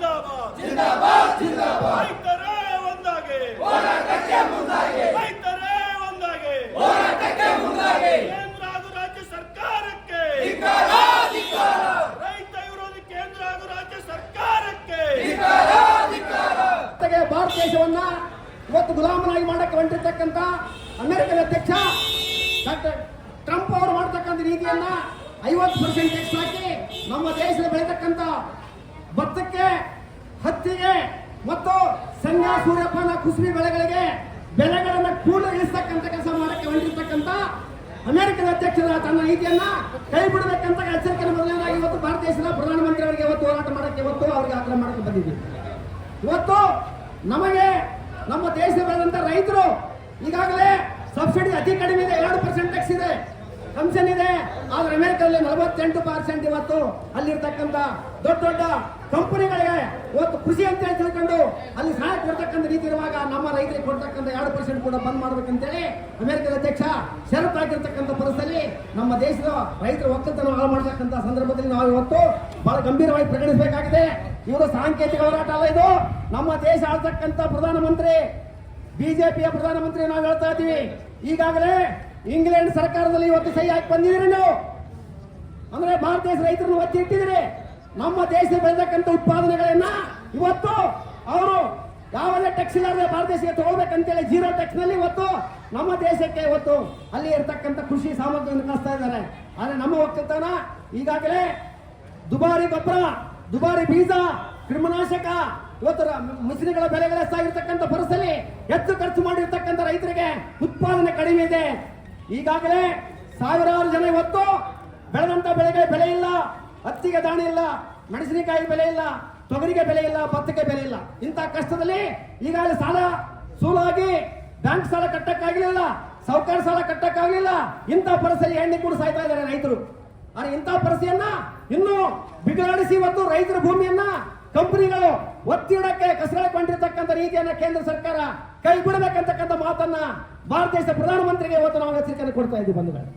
ಜಿಂದಾಬಾದ್. ಜಿಂದಾಬಾದ್ ಜಿಂದಾಬಾದ್. ರೈತರೇ ಒಂದಾಗಿ. ಹೋರಾಟಕ್ಕೆ ಮುಂದಾಗಿ. ರೈತರೇ ಒಂದಾಗಿ. ಹೋರಾಟಕ್ಕೆ ಮುಂದಾಗಿ. ಕೇಂದ್ರ ಹಾಗೂ ರಾಜ್ಯ ಸರ್ಕಾರಕ್ಕೆ. ರೈತ ವಿರೋಧಿ ಕೇಂದ್ರ ಹಾಗೂ ರಾಜ್ಯ ಸರ್ಕಾರಕ್ಕೆ. ಜೊತೆಗೆ ಭಾರತ ದೇಶವನ್ನ ಇವತ್ತು ಗುಲಾಮನಾಗಿ ಮಾಡಕ್ಕೆ ಹೊಂಟಿರ್ತಕ್ಕಂಥ ಅಮೆರಿಕದ ಅಧ್ಯಕ್ಷ ಡಾಕ್ಟರ್ ಟ್ರಂಪ್ ಅವರು ಮಾಡ್ತಕ್ಕಂಥ ನೀತಿಯನ್ನ ಐವತ್ತು ಪರ್ಸೆಂಟ್ ಟ್ಯಾಕ್ಸ್ ಹಾಕಿ ನಮ್ಮ ದೇಶದ ಭತ್ತಕ್ಕೆ ಹತ್ತಿಗೆ ಮತ್ತು ಸಂಜಾ ಸೂರ್ಯಪಾನ ಕುಸುಬಿ ಬೆಳೆಗಳಿಗೆ ಬೆಲೆಗಳನ್ನ ಕೂಡ ಇಳಿಸ್ತಕ್ಕಂಥ ಕೆಲಸ ಮಾಡಕ್ಕೆ ಹೊಂದಿರತಕ್ಕಂತ ಅಮೆರಿಕದ ಅಧ್ಯಕ್ಷರ ತನ್ನ ನೀತಿಯನ್ನ ಕೈ ಬಿಡಬೇಕಂತ ಎಚ್ಚರಿಕೆ ಮೊದಲನೇದಾಗಿ ಇವತ್ತು ಭಾರತ ದೇಶದ ಪ್ರಧಾನಮಂತ್ರಿ ಅವರಿಗೆ ಇವತ್ತು ಹೋರಾಟ ಮಾಡಕ್ಕೆ ಇವತ್ತು ಅವರಿಗೆ ಆಗ್ರಹ ಮಾಡಕ್ಕೆ ಬಂದಿದ್ದೀವಿ. ಇವತ್ತು ನಮಗೆ ನಮ್ಮ ದೇಶದ ರೈತರು ಈಗಾಗಲೇ ಸಬ್ಸಿಡಿ ಅತಿ ಕಡಿಮೆ ಇದೆ, ಎರಡು ಪರ್ಸೆಂಟ್ ಟ್ಯಾಕ್ಸ್ ಇದೆ ಕಮಿಷನ್ ಇದೆ, ಆದ್ರೆ ಅಮೆರಿಕದಲ್ಲಿ ನಲವತ್ತೆಂಟು ಪರ್ಸೆಂಟ್ ಇವತ್ತು ಅಲ್ಲಿರ್ತಕ್ಕಂಥ ದೊಡ್ಡ ದೊಡ್ಡ ಕಂಪನಿಗಳಿಗೆ ಇವತ್ತು ಕೃಷಿ ಅಂತ ಹೇಳಿ ತಿಳ್ಕೊಂಡು ಅಲ್ಲಿ ಸಹಾಯ ಕೊಡ್ತಕ್ಕಂಥ ರೀತಿ ಇರುವಾಗ ನಮ್ಮ ರೈತರಿಗೆ ಕೊಡ್ತಕ್ಕಂಥ ಎರಡು ಪರ್ಸೆಂಟ್ ಕೂಡ ಬಂದ್ ಮಾಡ್ಬೇಕಂತೇಳಿ ಅಮೆರಿಕದ ಅಧ್ಯಕ್ಷ ಶರತ್ ಆಗಿರ್ತಕ್ಕಂಥ ಪರಿಸ್ಥಿತಿ ನಮ್ಮ ದೇಶದ ರೈತರ ಒಕ್ಕಲತನ ಹಾಳು ಮಾಡತಕ್ಕಂಥ ಸಂದರ್ಭದಲ್ಲಿ ನಾವು ಇವತ್ತು ಬಹಳ ಗಂಭೀರವಾಗಿ ಪ್ರಕಟಿಸಬೇಕಾಗಿದೆ. ಇವರು ಸಾಂಕೇತಿಕ ಹೋರಾಟ ಅಲ್ಲ ಇದು. ನಮ್ಮ ದೇಶ ಆಳ್ತಕ್ಕಂಥ ಪ್ರಧಾನಮಂತ್ರಿ, ಬಿಜೆಪಿಯ ಪ್ರಧಾನಮಂತ್ರಿ ನಾವು ಹೇಳ್ತಾ ಇದ್ದೀವಿ. ಈಗಾಗಲೇ ಇಂಗ್ಲೆಂಡ್ ಸರ್ಕಾರದಲ್ಲಿ ಇವತ್ತು ಸಹಿ ಹಾಕಿ ಬಂದಿದ್ದೀರಿ ನೀವು. ಅಂದ್ರೆ ಭಾರತ ದೇಶ ರೈತರನ್ನು ಒತ್ತಿ ಇಟ್ಟಿದ್ದೀರಿ. ನಮ್ಮ ದೇಶದ ಬೆಳೆದಕ್ಕಂಥ ಉತ್ಪಾದನೆಗಳನ್ನ ಇವತ್ತು ಅವರು ಯಾವುದೇ ಟ್ಯಾಕ್ಸ್ ಇಲ್ಲಾರದೆ ಭಾರತ ದೇಶಕ್ಕೆ ತಗೊಳ್ಬೇಕಂತೇಳಿ ಜೀರೋ ಟ್ಯಾಕ್ಸ್ನಲ್ಲಿ ಇವತ್ತು ನಮ್ಮ ದೇಶಕ್ಕೆ ಇವತ್ತು ಅಲ್ಲಿ ಇರ್ತಕ್ಕಂಥ ಕೃಷಿ ಸಾಮಗ್ರಿಯನ್ನು ಕಳಿಸ್ತಾ ಇದ್ದಾರೆ. ಆದರೆ ನಮ್ಮ ಒಕ್ಕಲ್ತನ ಈಗಾಗಲೇ ದುಬಾರಿ ಗೊಬ್ಬರ, ದುಬಾರಿ ಬೀಜ, ಕ್ರಿಮಿನಾಶಕ, ಇವತ್ತು ಮಿಶ್ರಿಗಳ ಬೆಲೆಗಳ ಸಾಗಿರ್ತಕ್ಕಂಥ ಪರಿಸ್ಥಿತಿ ಹೆಚ್ಚು ಖರ್ಚು ಮಾಡಿರ್ತಕ್ಕಂಥ ರೈತರಿಗೆ ಉತ್ಪಾದನೆ ಕಡಿಮೆ ಇದೆ. ಈಗಾಗಲೇ ಸಾವಿರಾರು ಜನ ಇವತ್ತು ಬೆಳೆದಂತ ಬೆಳೆಗೆ ಬೆಲೆ ಇಲ್ಲ. ಹತ್ತಿಗೆ ದಾಣಿ ಇಲ್ಲ ಮೆಣಸಿನಕಾಯಿ ಬೆಲೆ ಇಲ್ಲ, ತೊಗರಿಗೆ ಬೆಲೆ ಇಲ್ಲ, ಭತ್ತಕ್ಕೆ ಬೆಲೆ ಇಲ್ಲ. ಇಂಥ ಕಷ್ಟದಲ್ಲಿ ಈಗಾಗಲೇ ಸಾಲ ಸೂಲಾಗಿ ಬ್ಯಾಂಕ್ ಸಾಲ ಕಟ್ಟಕ್ಕಾಗಲಿಲ್ಲ ಸಾಹುಕಾರ ಸಾಲ ಕಟ್ಟಕ್ಕಾಗಲಿಲ್ಲ. ಇಂಥ ಪರಿಸ್ಥಿತಿ ಎಣ್ಣೆ ಕೂಡ ಸಾಯ್ತಾ ಇದ್ದಾರೆ ರೈತರು. ಆದ್ರೆ ಇಂಥ ಪರಿಸ್ಥಿತಿಯನ್ನ ಇನ್ನು ಬಿಗಡಿಸಿ ಇವತ್ತು ರೈತರ ಭೂಮಿಯನ್ನ ಕಂಪನಿಗಳು ಒತ್ತಿಡಕ್ಕೆ ಕಸರಕೊಂಡಿರ್ತಕ್ಕಂಥ ರೀತಿಯನ್ನ ಕೇಂದ್ರ ಸರ್ಕಾರ ಕೈ ಬಿಡಬೇಕಂತಕ್ಕಂಥ ಮಾತನ್ನ ಭಾರತ ದೇಶದ ಪ್ರಧಾನಮಂತ್ರಿಗೆ ಇವತ್ತು ನಾವು ಎಚ್ಚರಿಕೆಯನ್ನು ಕೊಡ್ತಾ ಇದ್ದೀವಿ ಬಂಧುಗಳೇ.